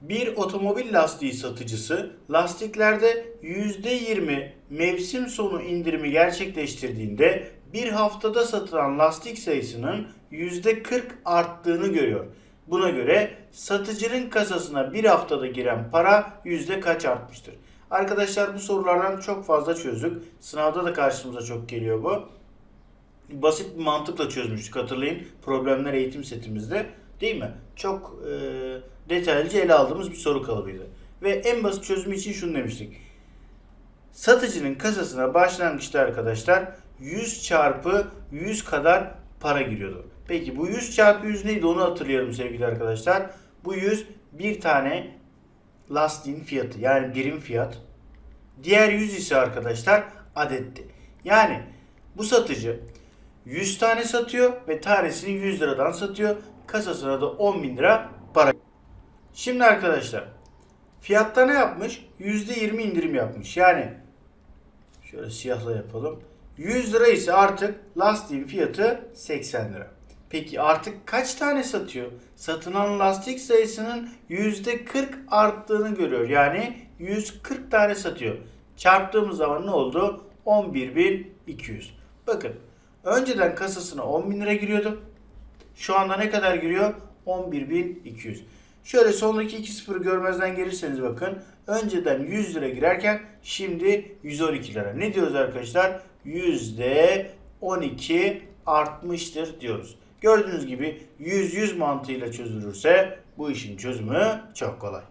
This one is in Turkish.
Bir otomobil lastiği satıcısı lastiklerde %20 mevsim sonu indirimi gerçekleştirdiğinde bir haftada satılan lastik sayısının %40 arttığını görüyor. Buna göre satıcının kasasına bir haftada giren para yüzde kaç artmıştır? Arkadaşlar bu sorulardan çok fazla çözdük. Sınavda da karşımıza çok geliyor bu. Basit bir mantıkla çözmüştük hatırlayın. Problemler eğitim setimizde. Değil mi? Çok e, detaylıca ele aldığımız bir soru kalıbıydı. Ve en basit çözümü için şunu demiştik. Satıcının kasasına başlangıçta arkadaşlar 100 çarpı 100 kadar para giriyordu. Peki bu 100 çarpı 100 neydi onu hatırlayalım sevgili arkadaşlar. Bu 100 bir tane lastiğin fiyatı yani birim fiyat. Diğer 100 ise arkadaşlar adetti. Yani bu satıcı 100 tane satıyor ve tanesini 100 liradan satıyor. Kasasına da 10 bin lira para. Şimdi arkadaşlar fiyatta ne yapmış? %20 indirim yapmış. Yani şöyle siyahla yapalım. 100 lira ise artık lastiğin fiyatı 80 lira. Peki artık kaç tane satıyor? Satılan lastik sayısının %40 arttığını görüyor. Yani 140 tane satıyor. Çarptığımız zaman ne oldu? 11.200. Bakın önceden kasasına 10.000 lira giriyordu. Şu anda ne kadar giriyor? 11.200. Şöyle sondaki iki sıfırı görmezden gelirseniz bakın. Önceden 100 lira girerken şimdi 112 lira. Ne diyoruz arkadaşlar? %12 artmıştır diyoruz. Gördüğünüz gibi 100-100 mantığıyla çözülürse bu işin çözümü çok kolay.